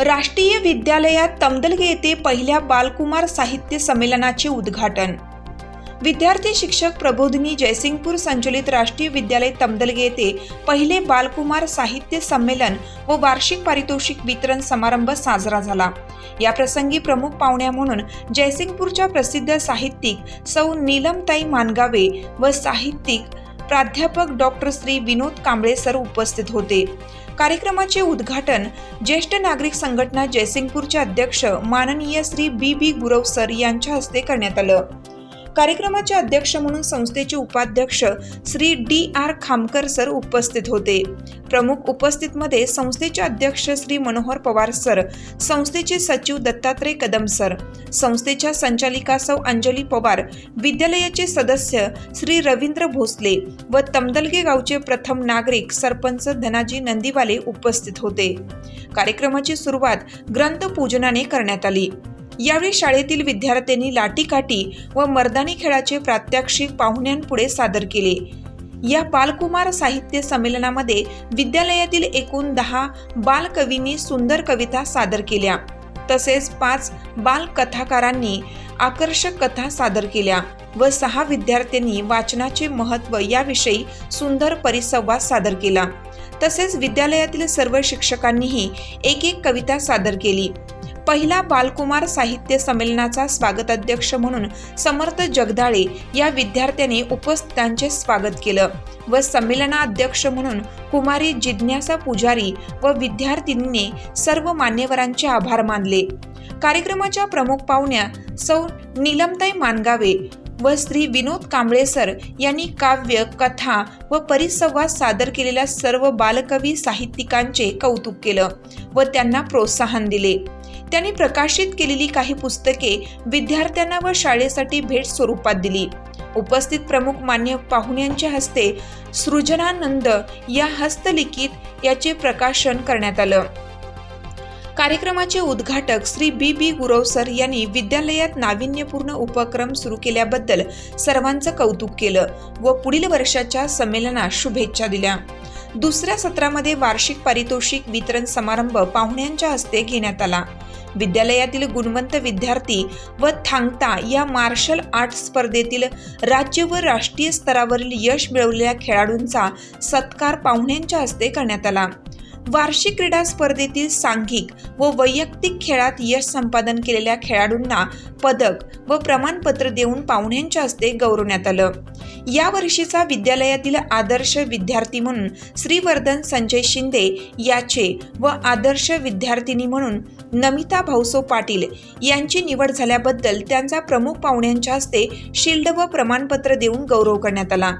राष्ट्रीय विद्यालयात तमदलगे येथे पहिल्या बालकुमार साहित्य संमेलनाचे उद्घाटन. विद्यार्थी शिक्षक प्रबोधिनी जयसिंगपूर संचलित राष्ट्रीय विद्यालय तमदलगे येथे पहिले बालकुमार साहित्य संमेलन व वार्षिक पारितोषिक वितरण समारंभ साजरा झाला. या प्रसंगी प्रमुख पाहुण्या म्हणून जयसिंगपूरच्या प्रसिद्ध साहित्यिक सौ नीलमताई मानगावे व साहित्यिक प्राध्यापक डॉक्टर श्री विनोद कांबळे सर उपस्थित होते. कार्यक्रमाचे उद्घाटन ज्येष्ठ नागरिक संघटना जयसिंगपूरचे अध्यक्ष माननीय shri B B Gurav sir यांच्या हस्ते करण्यात आलं. कार्यक्रमाचे अध्यक्ष म्हणून संस्थेचे उपाध्यक्ष shri D R Khamkar sir उपस्थित होते. प्रमुख उपस्थितमध्ये संस्थेचे अध्यक्ष श्री मनोहर पवार सर संस्थेचे सचिव दत्तात्रय कदम सर संस्थेच्या संचालिका सौ अंजली पवार विद्यालयाचे सदस्य श्री रवींद्र भोसले व तमदलगे गावचे प्रथम नागरिक सरपंच धनाजी नंदीवाले उपस्थित होते. कार्यक्रमाची सुरुवात ग्रंथपूजनाने करण्यात आली. यावेळी शाळेतील विद्यार्थ्यांनी लाठीकाठी व मर्दानी खेळाचे प्रात्यक्षिक पाहुण्यांपुढे सादर केले. या बालकुमार साहित्य संमेलनामध्ये विद्यालयातील एकूण दहा बालकवींनी सुंदर कविता सादर केल्या. तसेच पाच बालकथाकारांनी आकर्षक कथा सादर केल्या व सहा विद्यार्थ्यांनी वाचनाचे महत्त्व याविषयी सुंदर परिसंवाद सादर केला. तसेच विद्यालयातील सर्व शिक्षकांनीही एक एक कविता सादर केली. पहिला बालकुमार साहित्य संमेलनाचा स्वागताध्यक्ष म्हणून समर्थ जगदाळे या विद्यार्थ्याने उपस्थितांचे स्वागत केलं व संमेलनाध्यक्ष म्हणून कुमारी जिज्ञासा पुजारी व विद्यार्थिनीने सर्व मान्यवरांचे आभार मानले. कार्यक्रमाच्या प्रमुख पाहुण्या सौ नीलमताई मानगावे व श्री विनोद कांबळे सर यांनी काव्य कथा व परिसंवाद सादर केलेल्या सर्व बालकवी साहित्यिकांचे कौतुक केलं व त्यांना प्रोत्साहन दिले. त्यांनी प्रकाशित केलेली काही पुस्तके विद्यार्थ्यांना व शाळेसाठी भेट स्वरूपात दिली. उपस्थित प्रमुख मान्य पाहुण्यांच्या हस्ते सृजनानंद या हस्तलिखित याचे प्रकाशन करण्यात आलं. कार्यक्रमाचे उद्घाटक shri B B Gurav sir यांनी विद्यालयात नाविन्यपूर्ण उपक्रम सुरू केल्याबद्दल सर्वांचं कौतुक केलं व पुढील वर्षाच्या संमेलनात शुभेच्छा दिल्या. दुसऱ्या सत्रामध्ये वार्षिक पारितोषिक वितरण समारंभ पाहुण्यांच्या हस्ते घेण्यात आला. विद्यालयातील गुणवंत विद्यार्थी व थांगता या मार्शल आर्ट स्पर्धेतील राज्य व राष्ट्रीय स्तरावरील यश मिळवलेल्या खेळाडूंचा सत्कार पाहुण्यांच्या हस्ते करण्यात आला. वार्षिक क्रीडा स्पर्धेतील सांघिक व वैयक्तिक खेळात यश संपादन केलेल्या खेळाडूंना पदक व प्रमाणपत्र देऊन पाहुण्यांच्या हस्ते गौरवण्यात आलं. या वर्षीचा विद्यालयातील आदर्श विद्यार्थी म्हणून श्रीवर्धन संजय शिंदे याचे व आदर्श विद्यार्थिनी म्हणून नमिता भाऊसो पाटील यांची निवड झाल्याबद्दल त्यांचा प्रमुख पाहुण्यांच्या हस्ते शिल्ड व प्रमाणपत्र देऊन गौरव करण्यात आला.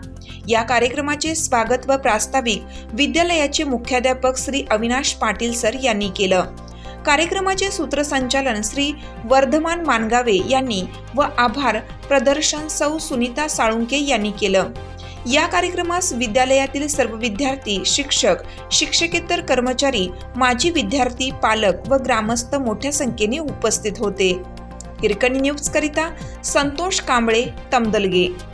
या कार्यक्रमाचे स्वागत व प्रास्ताविक विद्यालयाचे मुख्याध्यापक श्री. अविनाश पाटील सर यांनी केलं. कार्यक्रमाचे सूत्रसंचालन श्री वर्धमान मानगावे यांनी व आभार प्रदर्शन सौ सुनीता साळुंके यांनी केलं. या कार्यक्रमास विद्यालयातील सर्व विद्यार्थी शिक्षक शिक्षकेतर कर्मचारी माजी विद्यार्थी पालक व ग्रामस्थ मोठ्या संख्येने उपस्थित होते. हिरकणी न्यूज करिता संतोष कांबळे तमदलगे.